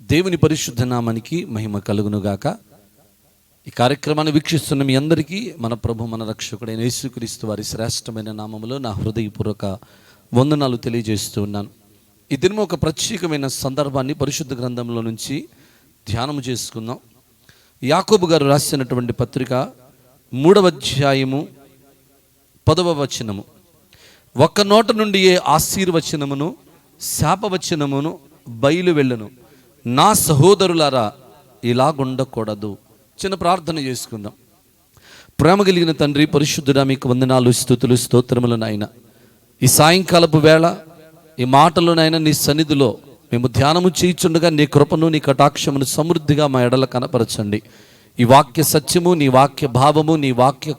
దేవుని పరిశుద్ధ నామానికి మహిమ కలుగునుగాక. ఈ కార్యక్రమాన్ని వీక్షిస్తున్న మీ అందరికీ మన ప్రభు మన రక్షకుడైన యేసుక్రీస్తు వారి శ్రేష్టమైన నామములో నా హృదయపూర్వక వందనాలు తెలియజేస్తూ ఉన్నాను. ఈ దినం ఒక ప్రత్యేకమైన సందర్భాన్ని పరిశుద్ధ గ్రంథంలో నుంచి ధ్యానము చేసుకుందాం. యాకోబు గారు రాసినటువంటి పత్రిక మూడవ అధ్యాయము పదవ వచనము. ఒక్క నోట నుండి ఏ ఆశీర్వచనమును శాపవచనమును బయలు వెళ్ళను. నా సహోదరులారా ఇలాగుండకూడదు. చిన్న ప్రార్థన చేసుకుందాం. ప్రేమ కలిగిన తండ్రి పరిశుద్ధుడా మీకు వందనాలు స్థుతులు స్తోత్రములు నాయన. ఈ సాయంకాలపు వేళ ఈ మాటలోనైనా నీ సన్నిధిలో మేము ధ్యానము చేయుచుండగా నీ కృపను నీ కటాక్షమును సమృద్ధిగా మా ఎడల కనపరచండి. ఈ వాక్య సత్యము నీ వాక్య భావము నీ వాక్య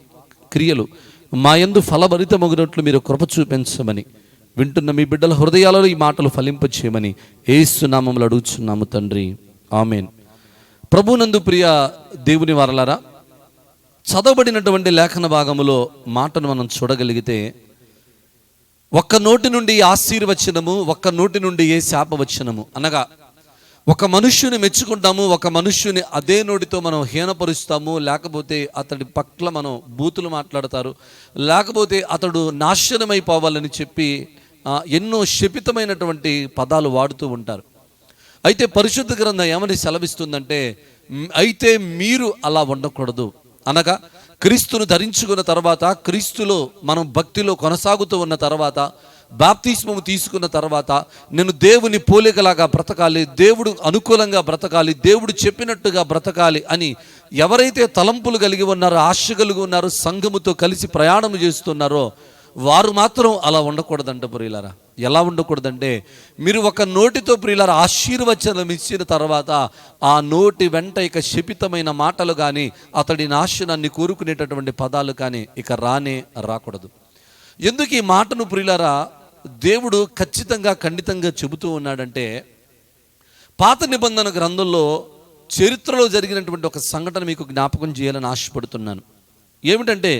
క్రియలు మా ఎందు ఫలభరితమగినట్లు మీరు కృప చూపించమని వింటున్న మీ బిడ్డల హృదయాలలో ఈ మాటలు ఫలింపచేయమని ఏసునామములు అడుగుచున్నాము తండ్రి. ఆమెన్. ప్రభునందు ప్రియ దేవుని వరలరా చదవబడినటువంటి లేఖన భాగములో మాటను మనం చూడగలిగితే ఒక్క నోటి నుండి ఆశీర్వచనము ఒక్క నోటి నుండి ఏ శాపవచనము. అనగా ఒక మనుష్యుని మెచ్చుకుంటాము ఒక మనుష్యుని అదే నోటితో మనం హీనపరుస్తాము లేకపోతే అతడి పట్ల మనం బూతులు మాట్లాడతారు లేకపోతే అతడు నాశనమైపోవాలని చెప్పి ఎన్నో శపితమైనటువంటి పదాలు వాడుతూ ఉంటారు. అయితే పరిశుద్ధ గ్రంథం ఏమని సెలవిస్తుందంటే అయితే మీరు అలా ఉండకూడదు అనగా క్రీస్తును ధరించుకున్న తర్వాత క్రీస్తులో మనం భక్తిలో కొనసాగుతూ ఉన్న తర్వాత బాప్తిస్మము తీసుకున్న తర్వాత నేను దేవుని పోలికలాగా బ్రతకాలి దేవుడు అనుకూలంగా బ్రతకాలి దేవుడు చెప్పినట్టుగా బ్రతకాలి అని ఎవరైతే తలంపులు కలిగి ఉన్నారో ఆశ కలిగి ఉన్నారో సంఘముతో కలిసి ప్రయాణం చేస్తున్నారో వారు మాత్రం అలా ఉండకూడదంట ప్రియులారా. ఎలా ఉండకూడదంటే మీరు ఒక నోటితో ప్రియులారా ఆశీర్వచనం ఇచ్చిన తర్వాత ఆ నోటి వెంట ఇక శపితమైన మాటలు కానీ అతడి నాశనాన్ని కోరుకునేటటువంటి పదాలు కానీ ఇక రానే రాకూడదు. ఎందుకు ఈ మాటను ప్రియులారా దేవుడు ఖచ్చితంగా ఖండితంగా చెబుతూ ఉన్నాడంటే పాత నిబంధన గ్రంథంలో చరిత్రలో జరిగినటువంటి ఒక సంఘటన మీకు జ్ఞాపకం చేయాలని ఆశపడుతున్నాను. ఏమిటంటే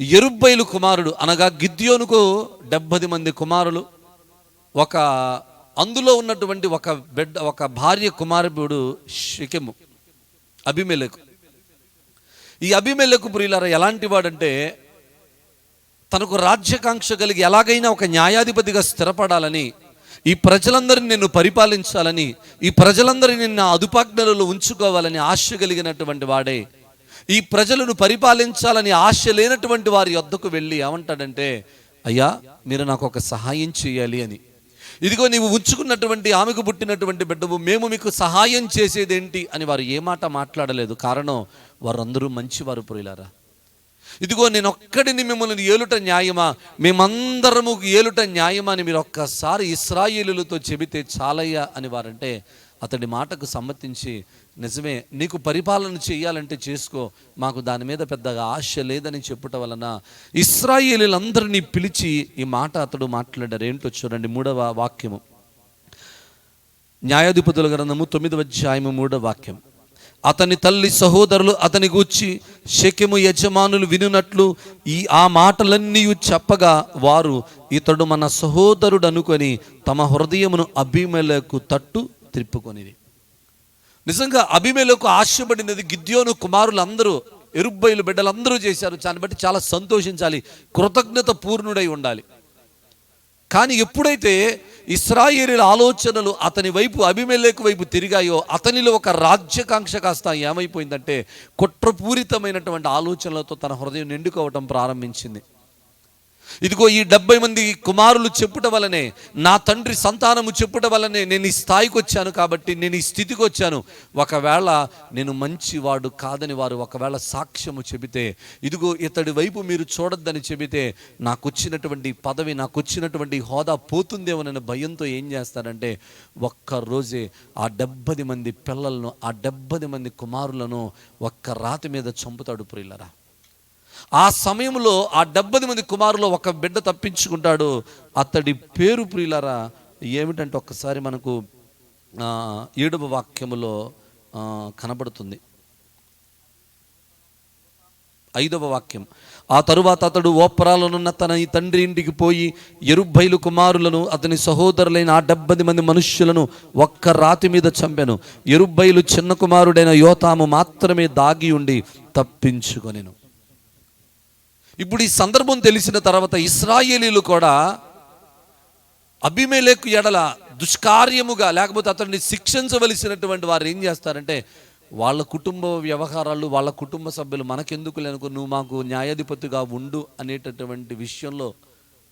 ఎరుబ్బైలు కుమారుడు అనగా గిద్యోనుకు డెబ్బది మంది కుమారులు. ఒక అందులో ఉన్నటువంటి ఒక బిడ్డ ఒక భార్య కుమారుడు షికెము అభిమేలకు ఈ అభిమేలకు ప్రియులారా ఎలాంటి వాడంటే తనకు రాజ్యకాంక్ష కలిగి ఎలాగైనా ఒక న్యాయాధిపతిగా స్థిరపడాలని ఈ ప్రజలందరిని నిన్ను పరిపాలించాలని ఈ ప్రజలందరినీ నిన్న అదుపాజ్ఞలలో ఉంచుకోవాలని ఆశ కలిగినటువంటి వాడే ఈ ప్రజలను పరిపాలించాలని ఆశ లేనటువంటి వారి వద్దకు వెళ్ళి ఏమంటాడంటే అయ్యా మీరు నాకు ఒక సహాయం చేయాలి అని. ఇదిగో నీవు ఉంచుకున్నటువంటి ఆమెకు పుట్టినటువంటి బిడ్డవు మేము మీకు సహాయం చేసేదేంటి అని వారు ఏ మాట మాట్లాడలేదు. కారణం వారందరూ మంచివారు ప్రియులారా ఇదిగో నేను ఒక్కడిని మిమ్మల్ని ఏలుట న్యాయమా? మేమందరము ఏలుట న్యాయమా అని మీరు ఒక్కసారి ఇస్రాయేలులతో చెబితే చాలయ్యా అని వారంటే అతడి మాటకు సమ్మతించి నిజమే నీకు పరిపాలన చేయాలంటే చేసుకో మాకు దాని మీద పెద్దగా ఆశ లేదని చెప్పుట వలన ఇస్రాయేలీలందరినీ పిలిచి ఈ మాట అతడు మాట్లాడారు. ఏంటో చూడండి మూడవ వాక్యము. న్యాయాధిపతుల గ్రంథము తొమ్మిదవ అధ్యాయము మూడవ వాక్యం. అతని తల్లి సహోదరులు అతని గూర్చి శక్యము యజమానులు వినునట్లు ఈ ఆ మాటలన్నీ చెప్పగా వారు ఇతడు మన సహోదరుడు అనుకొని తమ హృదయమును అభిమలకు తట్టు త్రిప్పుకొనిది నిజంగా అభిమేలకు ఆశపడినది గిద్యోను కుమారులందరూ ఎరుబ్బైలు బిడ్డలందరూ చేశారు. దాన్ని బట్టి చాలా సంతోషించాలి కృతజ్ఞత పూర్ణుడై ఉండాలి. కానీ ఎప్పుడైతే ఇస్రాయేలీల ఆలోచనలు అతని వైపు అభిమేలకు వైపు తిరిగాయో అతనిలో ఒక రాజ్యకాంక్ష కాస్త ఏమైపోయిందంటే కుట్రపూరితమైనటువంటి ఆలోచనలతో తన హృదయం నిండుకోవటం ప్రారంభించింది. ఇదిగో ఈ డెబ్బై మంది కుమారులు చెప్పుట వలనే నా తండ్రి సంతానము చెప్పుట వలనే నేను ఈ స్థాయికి వచ్చాను కాబట్టి నేను ఈ స్థితికి వచ్చాను. ఒకవేళ నేను మంచివాడు కాదని వారు ఒకవేళ సాక్ష్యము చెబితే ఇదిగో ఇతడి వైపు మీరు చూడొద్దని చెబితే నాకు వచ్చినటువంటి పదవి నాకు వచ్చినటువంటి హోదా పోతుందేమోనని భయంతో ఏం చేస్తారంటే ఒక్క రోజే ఆ డెబ్బది మంది పిల్లలను ఆ డెబ్బది మంది కుమారులను ఒక్క రాతి మీద చంపుతాడు ప్రియులరా. ఆ సమయంలో ఆ డెబ్బది మంది కుమారులు ఒక బిడ్డ తప్పించుకుంటాడు. అతడి పేరు ప్రియులరా ఏమిటంటే ఒక్కసారి మనకు ఏడవ వాక్యములో కనబడుతుంది. ఐదవ వాక్యం. ఆ తరువాత అతడు ఓపరాలనున్న తన ఈ తండ్రి ఇంటికి పోయి ఎరుబ్బైలు కుమారులను అతని సహోదరులైన ఆ డెబ్బది మంది మనుష్యులను ఒక్క రాతి మీద చంపెను. ఎరుబ్బైలు చిన్న కుమారుడైన యోతాము మాత్రమే దాగి ఉండి తప్పించుకొనెను. ఇప్పుడు ఈ సందర్భం తెలిసిన తర్వాత ఇస్రాయేలీలు కూడా అభిమేలకు ఎడల దుష్కార్యముగా లేకపోతే అతన్ని శిక్షించవలసినటువంటి వారు ఏం చేస్తారంటే వాళ్ళ కుటుంబ వ్యవహారాలు వాళ్ళ కుటుంబ సభ్యులు మనకెందుకు లేనుకో నువ్వు మాకు న్యాయాధిపతిగా ఉండు అనేటటువంటి విషయంలో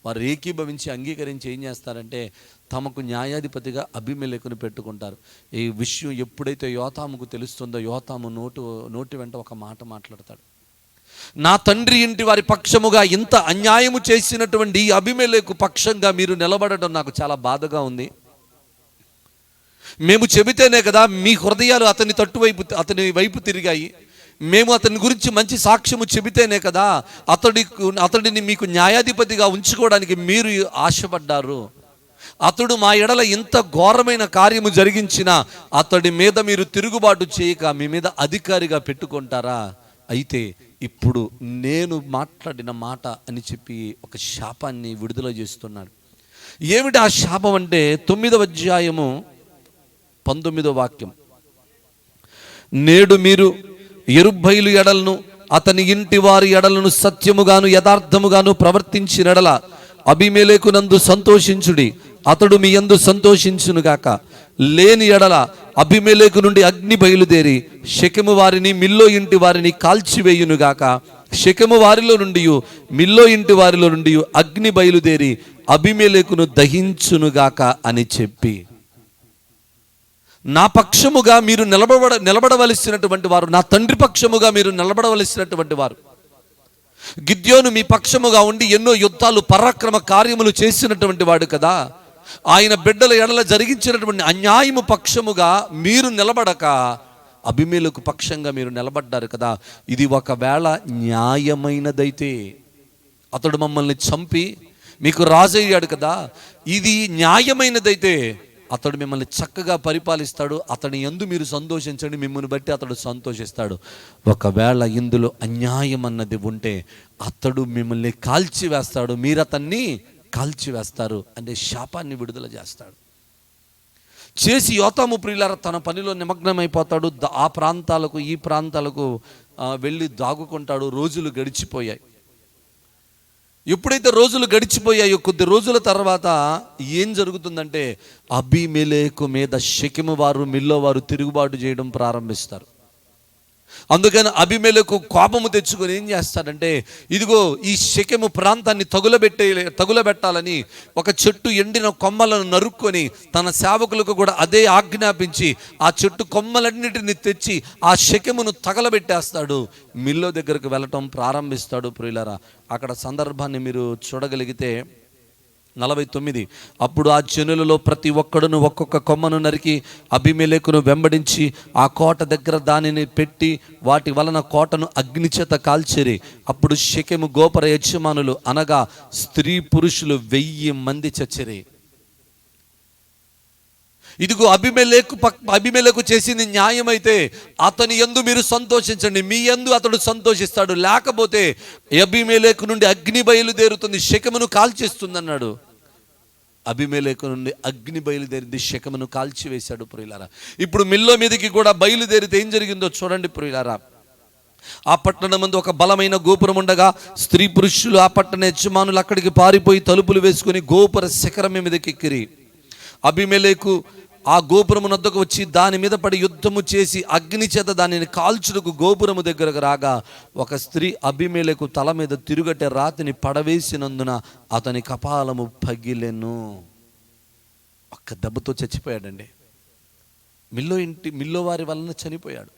వారు ఏకీభవించి అంగీకరించి ఏం చేస్తారంటే తమకు న్యాయాధిపతిగా అభిమేలకుని పెట్టుకుంటారు. ఈ విషయం ఎప్పుడైతే యోతాముకు తెలుస్తుందో యోతాము నోటు నోటి వెంట ఒక మాట మాట్లాడతాడు. నా తండ్రి ఇంటి వారి పక్షముగా ఇంత అన్యాయము చేసినటువంటి ఈ పక్షంగా మీరు నిలబడటం నాకు చాలా బాధగా ఉంది. మేము చెబితేనే కదా మీ హృదయాలు అతని తట్టువైపు అతని వైపు తిరిగాయి. మేము అతని గురించి మంచి సాక్ష్యము చెబితేనే కదా అతడి అతడిని మీకు న్యాయాధిపతిగా ఉంచుకోవడానికి మీరు ఆశపడ్డారు. అతడు మా ఎడల ఇంత ఘోరమైన కార్యము జరిగించిన అతడి మీద మీరు తిరుగుబాటు చేయక మీ మీద అధికారిగా పెట్టుకుంటారా? అయితే ఇప్పుడు నేను మాట్లాడిన మాట అని చెప్పి ఒక శాపాన్ని విడుదల చేస్తున్నాడు. ఏమిటి ఆ శాపం అంటే? తొమ్మిదవ అధ్యాయము పంతొమ్మిదో వాక్యం. నేడు మీరు ఎరుబ్బైలు ఎడలను అతని ఇంటి వారి ఎడలను సత్యముగాను యథార్థముగాను ప్రవర్తించిన ఎడల అభిమేలేకునందు సంతోషించుడి. అతడు మీ యందు సంతోషించునుగాక లేని ఎడల అభిమేలేకు నుండి అగ్ని బయలుదేరి శకము వారిని మిల్లో ఇంటి వారిని కాల్చివేయునుగాక శకము వారిలో నుండి మిల్లో ఇంటి వారిలో నుండి అగ్ని బయలుదేరి అభిమేలేకును దహించునుగాక అని చెప్పి. నా పక్షముగా మీరు నిలబడ నిలబడవలసినటువంటి వారు నా తండ్రి పక్షముగా మీరు నిలబడవలసినటువంటి వారు. గిద్యోను మీ పక్షముగా ఉండి ఎన్నో యుద్ధాలు పరాక్రమ కార్యములు చేసినటువంటి వాడు కదా. ఆయన బిడ్డల ఎడల జరిగించినటువంటి అన్యాయము పక్షముగా మీరు నిలబడక అభిమేలకు పక్షంగా మీరు నిలబడ్డారు కదా. ఇది ఒకవేళ న్యాయమైనదైతే అతడు మమ్మల్ని చంపి మీకు రాజయ్యాడు కదా. ఇది న్యాయమైనదైతే అతడు మిమ్మల్ని చక్కగా పరిపాలిస్తాడు. అతని ఎందు మీరు సంతోషించండి. మిమ్మల్ని బట్టి అతడు సంతోషిస్తాడు. ఒకవేళ ఇందులో అన్యాయం అన్నది ఉంటే అతడు మిమ్మల్ని కాల్చివేస్తాడు. మీరు అతన్ని కాల్చివేస్తారు అనే శాపాన్ని విడుదల చేస్తాడు. చేసి యోతాము ప్రియులార తన పనిలో నిమగ్నమైపోతాడు. ఆ ప్రాంతాలకు ఈ ప్రాంతాలకు వెళ్ళి దాగుకుంటాడు. రోజులు గడిచిపోయాయి. ఎప్పుడైతే రోజులు గడిచిపోయాయో కొద్ది రోజుల తర్వాత ఏం జరుగుతుందంటే అభిమేలేకు మీద శకిము వారు మిల్లో వారు తిరుగుబాటు చేయడం ప్రారంభిస్తారు. అందుకని అభిమేలకు కోపము తెచ్చుకొని ఏం చేస్తాడంటే ఇదిగో ఈ శకెము ప్రాంతాన్ని తగులబెట్టే తగులబెట్టాలని ఒక చెట్టు ఎండిన కొమ్మలను నరుక్కొని తన సేవకులకు కూడా అదే ఆజ్ఞాపించి ఆ చెట్టు కొమ్మలన్నిటిని తెచ్చి ఆ శకెమును తగలబెట్టేస్తాడు. మిల్లో దగ్గరకు వెళ్ళటం ప్రారంభిస్తాడు ప్రియులరా. అక్కడ సందర్భాన్ని మీరు చూడగలిగితే నలభై తొమ్మిది. అప్పుడు ఆ జనులలో ప్రతి ఒక్కడును ఒక్కొక్క కొమ్మను నరికి అభిమేలేకును వెంబడించి ఆ కోట దగ్గర దానిని పెట్టి వాటి వలన కోటను అగ్నిచేత కాల్చేరి కాల్చిరి. అప్పుడు శకెము గోపర యజమానులు అనగా స్త్రీ పురుషులు వెయ్యి మంది చచ్చిరి. ఇదిగో అభిమేలేకు పక్ అభిమేలకు చేసింది న్యాయమైతే అతని ఎందు మీరు సంతోషించండి. మీ ఎందు అతడు సంతోషిస్తాడు. లేకపోతే అభిమేలేకు నుండి అగ్ని బయలుదేరుతుంది. శకమును కాల్చేస్తుంది అన్నాడు అభిమేలేకు నుండి అగ్ని బయలుదేరింది శకమును కాల్చివేశాడు ప్రియులారా. ఇప్పుడు మిల్లో మీదకి కూడా బయలుదేరితే ఏం జరిగిందో చూడండి ప్రియులారా. ఆ పట్టణం ముందు ఒక బలమైన గోపురం ఉండగా స్త్రీ పురుషులు ఆ పట్టణ యజమానులు అక్కడికి పారిపోయి తలుపులు వేసుకుని గోపుర శిఖరం మీదకి ఎక్కిరి. అభిమేలేకు ఆ గోపురము నద్దకు వచ్చి దాని మీద పడి యుద్ధము చేసి అగ్ని చేత దానిని కాల్చుటకు గోపురము దగ్గరకు రాగా ఒక స్త్రీ అభిమేలకు తల మీద తిరుగట్టే రాతిని పడవేసినందున అతని కపాలము పగిలెను. ఒక్క దెబ్బతో చచ్చిపోయాడండి. మిల్లో ఇంటి మిల్లో వారి వలన చనిపోయాడు.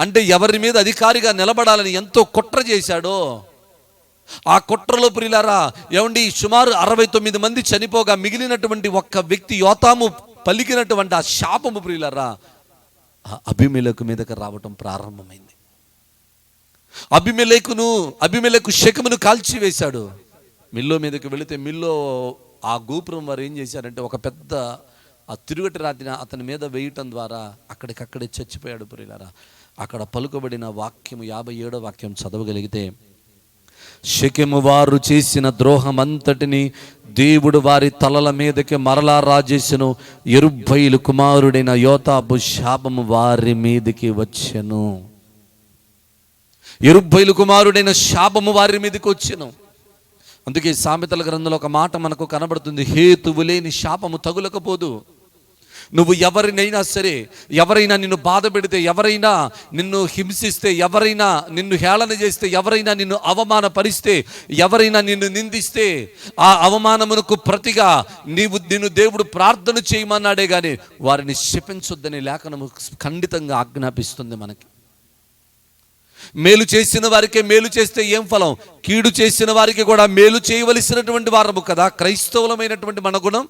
అంటే ఎవరి మీద అధికారిగా నిలబడాలని ఎంతో కుట్ర చేశాడో? ఆ కుట్రలో ప్రియులారా ఏమండి సుమారు అరవై తొమ్మిది మంది చనిపోగా మిగిలినటువంటి ఒక్క వ్యక్తి యోతాము పలికినటువంటి ఆ శాపము ప్రియులరా అభిమేలకు మీదకి రావటం ప్రారంభమైంది. అభిమేలేకును అభిమేలకు శకమును కాల్చివేశాడు. మిల్లో మీదకి వెళితే మిల్లో ఆ గోపురం వారు ఏం చేశారంటే ఒక పెద్ద ఆ తిరుగటి రాతిన అతని మీద వేయటం ద్వారా అక్కడికక్కడే చచ్చిపోయాడు పురిలారా అక్కడ పలుకబడిన వాక్యం యాభై ఏడో వాక్యం చదవగలిగితే షకెము వారు చేసిన ద్రోహం అంతటిని దేవుడు వారి తలల మీదకి మరలా రాజేసను ఎరుబ్బైలు కుమారుడైన యోతాబు శాపము వారి మీదకి వచ్చెను. ఎరుబ్బైలు కుమారుడైన శాపము వారి మీదకి వచ్చెను. అందుకే సామెతల గ్రంథంలో ఒక మాట మనకు కనబడుతుంది హేతువు లేని శాపము తగులకపోదు. నువ్వు ఎవరినైనా సరే ఎవరైనా నిన్ను బాధ పెడితే ఎవరైనా నిన్ను హింసిస్తే ఎవరైనా నిన్ను హేళన చేస్తే ఎవరైనా నిన్ను అవమానపరిస్తే ఎవరైనా నిన్ను నిందిస్తే ఆ అవమానమునకు ప్రతిగా నీవు నిన్ను దేవుడు ప్రార్థన చేయమన్నాడే కానీ వారిని శపించొద్దని లేఖనము ఖండితంగా ఆజ్ఞాపిస్తుంది మనకి. మేలు చేసిన వారికే మేలు చేస్తే ఏం ఫలం? కీడు చేసిన వారికి కూడా మేలు చేయవలసినటువంటి వారము కదా క్రైస్తవులమైనటువంటి మన గుణం.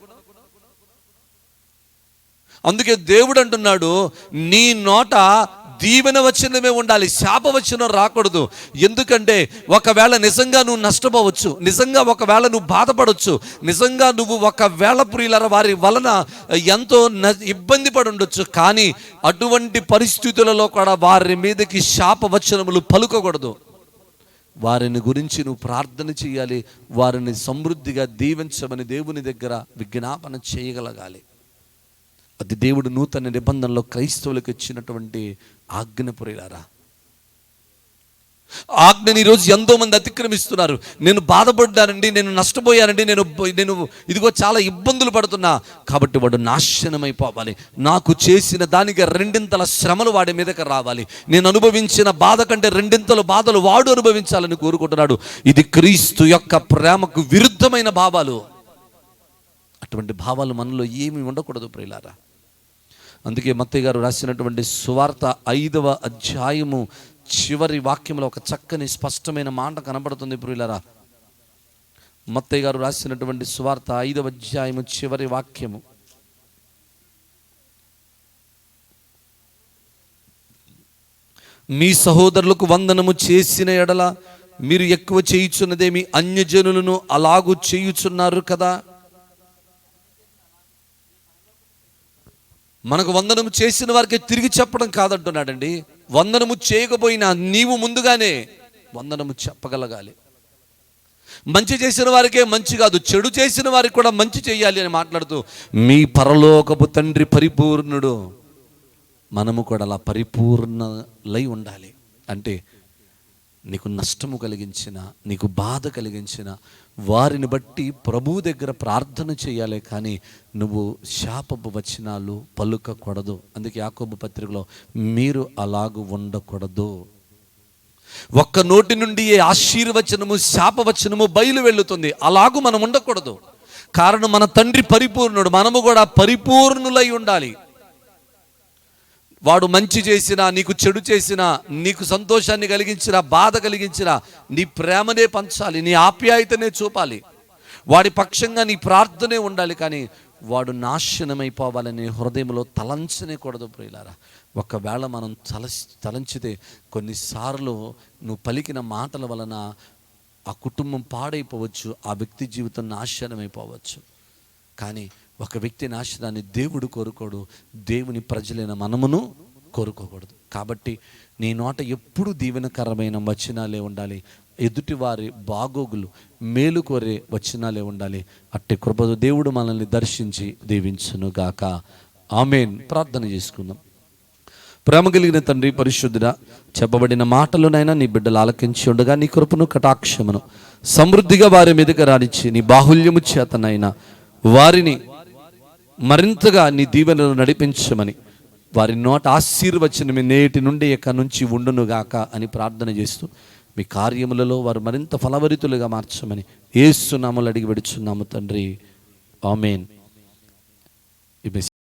అందుకే దేవుడు అంటున్నాడు నీ నోట దీవెన వచనమే ఉండాలి శాపవచనం రాకూడదు. ఎందుకంటే ఒకవేళ నిజంగా నువ్వు నష్టపోవచ్చు నిజంగా ఒకవేళ నువ్వు బాధపడవచ్చు నిజంగా నువ్వు ఒకవేళ ప్రియులర వారి వలన ఎంతో న- ఇబ్బంది పడి ఉండొచ్చు. కానీ అటువంటి పరిస్థితులలో కూడా వారి మీదకి శాపవచనములు పలుకకూడదు. వారిని గురించి నువ్వు ప్రార్థన చేయాలి వారిని సమృద్ధిగా దీవించమని దేవుని దగ్గర విజ్ఞాపన చేయగలగాలి. అది దేవుడు నూతన నిబంధనలో క్రైస్తవులకు ఇచ్చినటువంటి ఆజ్ఞ పురిలారా? ఆజ్ఞని ఈరోజు ఎంతోమంది అతిక్రమిస్తున్నారు. నేను బాధపడ్డానండి నేను నష్టపోయానండి నేను నేను ఇదిగో చాలా ఇబ్బందులు పడుతున్నా. కాబట్టి వాడు నాశనమైపోవాలి. నాకు చేసిన దానికి రెండింతల శ్రమలు వాడి మీదకి రావాలి. నేను అనుభవించిన బాధ కంటే రెండింతల బాధలు వాడు అనుభవించాలని కోరుకుంటున్నాడు. ఇది క్రీస్తు యొక్క ప్రేమకు విరుద్ధమైన భావాలు. అటువంటి భావాలు మనలో ఏమి ఉండకూడదు ప్రియులారా. అందుకే మత్తయ్య గారు రాసినటువంటి సువార్త ఐదవ అధ్యాయము చివరి వాక్యంలో ఒక చక్కని స్పష్టమైన మాట కనబడుతుంది ప్రియులారా. మత్తయ్య గారు రాసినటువంటి సువార్త ఐదవ అధ్యాయము చివరి వాక్యము. మీ సహోదరులకు వందనము చేసిన ఎడల మీరు ఎక్కువ చేయుచున్నదేమి అన్యజనులను అలాగూ చేయుచున్నారు కదా. మనకు వందనము చేసిన వారికి తిరిగి చెప్పడం కాదంటున్నాడండి. వందనము చేయకపోయినా నీవు ముందుగానే వందనము చెప్పగలగాలి. మంచి చేసిన వారికే మంచి కాదు చెడు చేసిన వారికి కూడా మంచి చేయాలి అని మాట్లాడుతూ మీ పరలోకపు తండ్రి పరిపూర్ణుడు మనము కూడా అలా పరిపూర్ణలై ఉండాలి. అంటే నీకు నష్టము కలిగించిన నీకు బాధ కలిగించిన వారిని బట్టి ప్రభువు దగ్గర ప్రార్థన చేయాలి కానీ నువ్వు శాపపు వచనాలు పలుకకూడదు. అందుకే యాకోబు పత్రికలో మీరు అలాగూ ఉండకూడదు. ఒక్క నోటి నుండి ఏ ఆశీర్వచనము శాపవచనము బయలు వెళ్ళుతుంది అలాగూ మనం ఉండకూడదు. కారణం మన తండ్రి పరిపూర్ణుడు మనము కూడా పరిపూర్ణులై ఉండాలి. వాడు మంచి చేసినా నీకు చెడు చేసినా నీకు సంతోషాన్ని కలిగించినా బాధ కలిగించినా నీ ప్రేమనే పంచాలి నీ ఆప్యాయతనే చూపాలి. వాడి పక్షంగా నీ ప్రార్థనే ఉండాలి కానీ వాడు నాశనమైపోవాలని హృదయంలో తలంచనే కూడదు ప్రియులారా. ఒకవేళ మనం తల తలంచితే కొన్నిసార్లు నువ్వు పలికిన మాటల వలన ఆ కుటుంబం పాడైపోవచ్చు ఆ వ్యక్తి జీవితం నాశనమైపోవచ్చు. కానీ ఒక వ్యక్తి నాశనాన్ని దేవుడు కోరుకోడు దేవుని ప్రజలైన మనమును కోరుకోకూడదు. కాబట్టి నీ నోట ఎప్పుడు దీవెనకరమైన వచనాలే ఉండాలి. ఎదుటివారి బాగోగులు మేలు కోరే వచనాలే ఉండాలి. అట్టి కృపదు దేవుడు మనల్ని దర్శించి దీవించును గాక ఆమెన్. ప్రార్థన చేసుకుందాం. ప్రేమ కలిగిన తండ్రి పరిశుద్ధుడ చెప్పబడిన మాటలునైనా నీ బిడ్డలు ఆలకించి ఉండగా నీ కృపను కటాక్షమును సమృద్ధిగా వారి మీదకి రానిచ్చి నీ బాహుల్యము చేతనైనా వారిని మరింతగా నీ దీవెనలు నడిపించమని వారి నోట ఆశీర్వచనమి నేటి నుండి ఇక నుంచి ఉండునుగాక అని ప్రార్థన చేస్తూ మీ కార్యములలో వారు మరింత ఫలవరితులుగా మార్చమని ఏసునామలు అడిగి పెడుచున్నాము తండ్రి. ఆమెన్.